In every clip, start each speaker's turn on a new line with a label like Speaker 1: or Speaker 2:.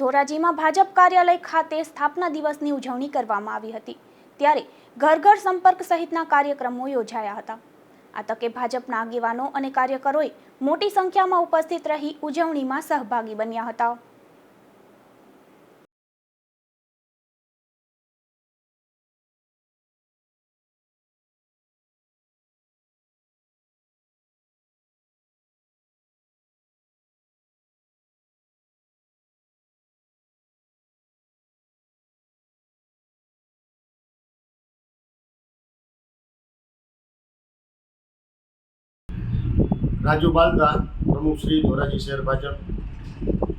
Speaker 1: ધોરાજીમાં ભાજપ કાર્યાલય ખાતે સ્થાપના દિવસની ઉજવણી કરવામાં આવી હતી. ત્યારે ઘર ઘર સંપર્ક સહિતના કાર્યક્રમો યોજાયા હતા. આ તકે ભાજપના આગેવાનો અને કાર્યકરોએ મોટી સંખ્યામાં ઉપસ્થિત રહી ઉજવણીમાં સહભાગી બન્યા હતા.
Speaker 2: રાજુ બાલદા, પ્રમુખ શ્રી ધોરાજી શહેર ભાજપ.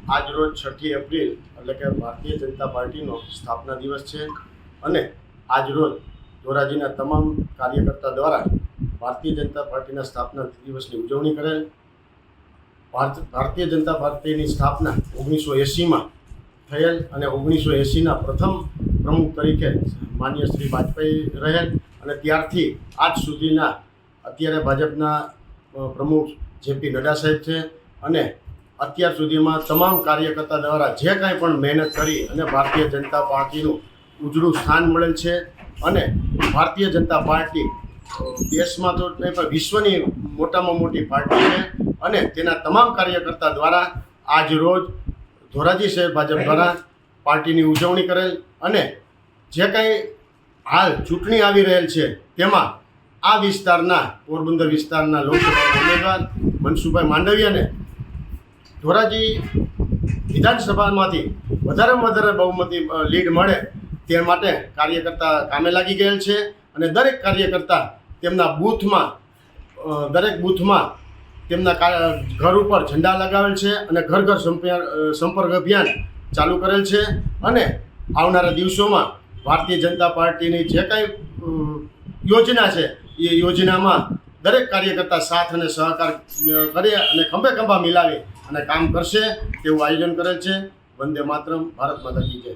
Speaker 2: આજ રોજ છઠ્ઠી એપ્રિલ, એટલે કે ભારતીય જનતા પાર્ટીનો સ્થાપના દિવસ છે અને આજ રોજ ધોરાજીના તમામ કાર્યકર્તા દ્વારા ભારતીય જનતા પાર્ટીના સ્થાપના દિવસની ઉજવણી કરેલ. ભારત, ભારતીય જનતા પાર્ટીની સ્થાપના ઓગણીસો એંસીમાં થયેલ અને ઓગણીસો એંસીના પ્રથમ પ્રમુખ તરીકે માન્ય શ્રી વાજપેયી રહેલ અને ત્યારથી આજ સુધીના અત્યારે ભાજપના પ્રમુખ જેપી નડ્ડા સાહેબ છે અને અત્યાર સુધીમાં તમામ કાર્યકર્તા દ્વારા જે કાંઈ પણ મહેનત કરી અને ભારતીય જનતા પાર્ટીનું ઉજળું સ્થાન મળેલ છે અને ભારતીય જનતા પાર્ટી દેશમાં તો નહીં, પણ વિશ્વની મોટામાં મોટી પાર્ટી છે અને તેના તમામ કાર્યકર્તા દ્વારા આજ રોજ ધોરાજી સાહેબ ભાજપ દ્વારા પાર્ટીની ઉજવણી કરેલ અને જે કાંઈ હાલ ચૂંટણી આવી રહેલ છે તેમાં આ વિસ્તારના પોરબંદર વિસ્તારના લોકસભા ઉમેદવાર મનસુભાઈ માંડવિયાને ધોરાજી વિધાનસભામાંથી વધારેમાં વધારે બહુમતી લીડ મળે તે માટે કાર્યકર્તા કામે લાગી ગયેલ છે અને દરેક કાર્યકર્તા તેમના બૂથમાં દરેક બૂથમાં તેમના ઘર ઉપર ઝંડા લગાવેલ છે અને ઘર ઘર સંપર્ક અભિયાન ચાલુ કરેલ છે અને આવનારા દિવસોમાં ભારતીય જનતા પાર્ટીની જે કાંઈ યોજના છે એ યોજનામાં દરેક કાર્યકર્તા સાથ અને સહકાર કરે અને ખંભે ખંભા મિલાવી અને કામ કરશે તેવું આયોજન કરેલ છે. વંદે માતરમ, ભારત માતા કી જય.